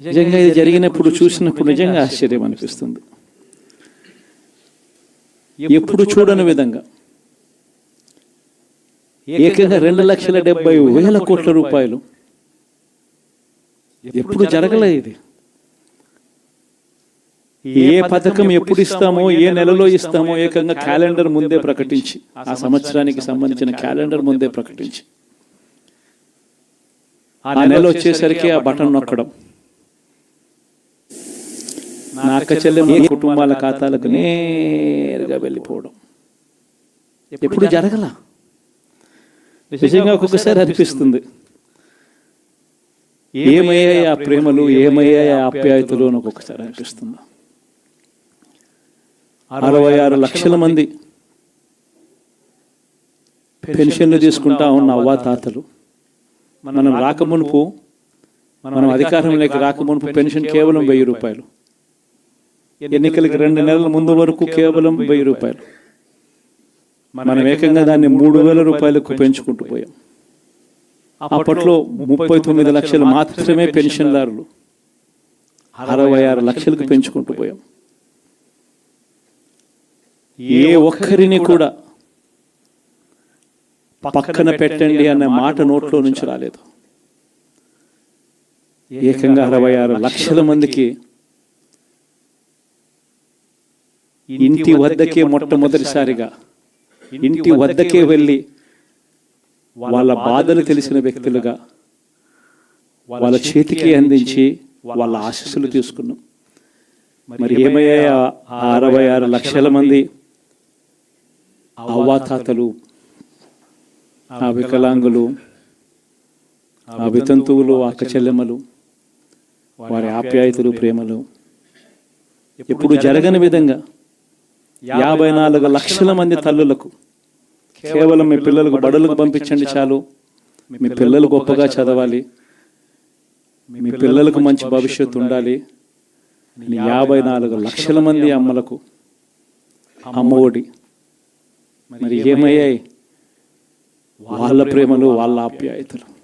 నిజంగా ఇది జరిగినప్పుడు చూసినప్పుడు నిజంగా ఆశ్చర్యం అనిపిస్తుంది. ఎప్పుడు చూడని విధంగా. ఏకంగా రెండు లక్షల డెబ్బై వేల కోట్ల రూపాయలు. ఎప్పుడు జరగలే ఇది? ఏ పథకం ఎప్పుడు ఇస్తామో ఏ నెలలో ఇస్తామో ఏకంగా క్యాలెండర్ ముందే ప్రకటించి ఆ సంవత్సరానికి సంబంధించిన క్యాలెండర్ ముందే ప్రకటించి. ఆ నెల వచ్చేసరికి ఆ బటన్ నొక్కడం. నా అక్క చెల్లెమ్మ కుటుంబాల ఖాతాలకు నేరుగా వెళ్ళిపోవడం. ఎప్పుడు జరగల? నిజంగా ఒక్కొక్కసారి అనిపిస్తుంది. ఏమయ్యాయి ఆ ప్రేమలు? ఏమయ్యాయి ఆ ఆప్యాయతలు? అని ఒక్కొక్కసారి అనిపిస్తుంది. అరవై ఆరు లక్షల మంది పెన్షన్లు తీసుకుంటా ఉన్న అవ్వా తాతలు? మనం రాకమునుపు మనం అధికారంలోకి రాకమునుపు పెన్షన్ కేవలం వెయ్యి రూపాయలు. ఎన్నికలకు రెండు నెలల ముందు వరకు కేవలం వెయ్యి రూపాయలు. మనం ఏకంగా దాన్ని మూడు వేల రూపాయలకు పెంచుకుంటూ పోయాం. అప్పట్లో ముప్పై తొమ్మిది లక్షలు మాత్రమే పెన్షన్దారులు. అరవై ఆరు లక్షలకు పెంచుకుంటూ పోయాం. ఏ ఒక్కరిని కూడా పక్కన పెట్టండి అనే మాట నోట్లో నుంచి రాలేదు. ఏకంగా అరవై ఆరు లక్షల మందికి ఇంటి వద్దకే మొట్టమొదటిసారిగా ఇంటి వద్దకే వెళ్ళి వాళ్ళ బాధలు తెలిసిన వ్యక్తులుగా వాళ్ళ చేతికి అందించి వాళ్ళ ఆశీస్సులు తీసుకున్నాం. మరి ఏమయ్యా అరవై ఆరు లక్షల మంది అవ్వాతాతలు ఆ వికలాంగులు ఆ వితంతువులు అక్క చెల్లెమ్మలు వారి ఆప్యాయతలు ప్రేమలు ఎప్పుడు జరగని విధంగా యాభై నాలుగు లక్షల మంది తల్లులకు కేవలం మీ పిల్లలకు బడులకు పంపించండి చాలు. మీ పిల్లలు గొప్పగా చదవాలి. మీ పిల్లలకు మంచి భవిష్యత్తు ఉండాలి. యాభై నాలుగు లక్షల మంది అమ్మలకు అమ్మఒడి. మరి ఏమయ్యాయి? వాళ్ళ ప్రేమలు వాళ్ళ ఆప్యాయతలు.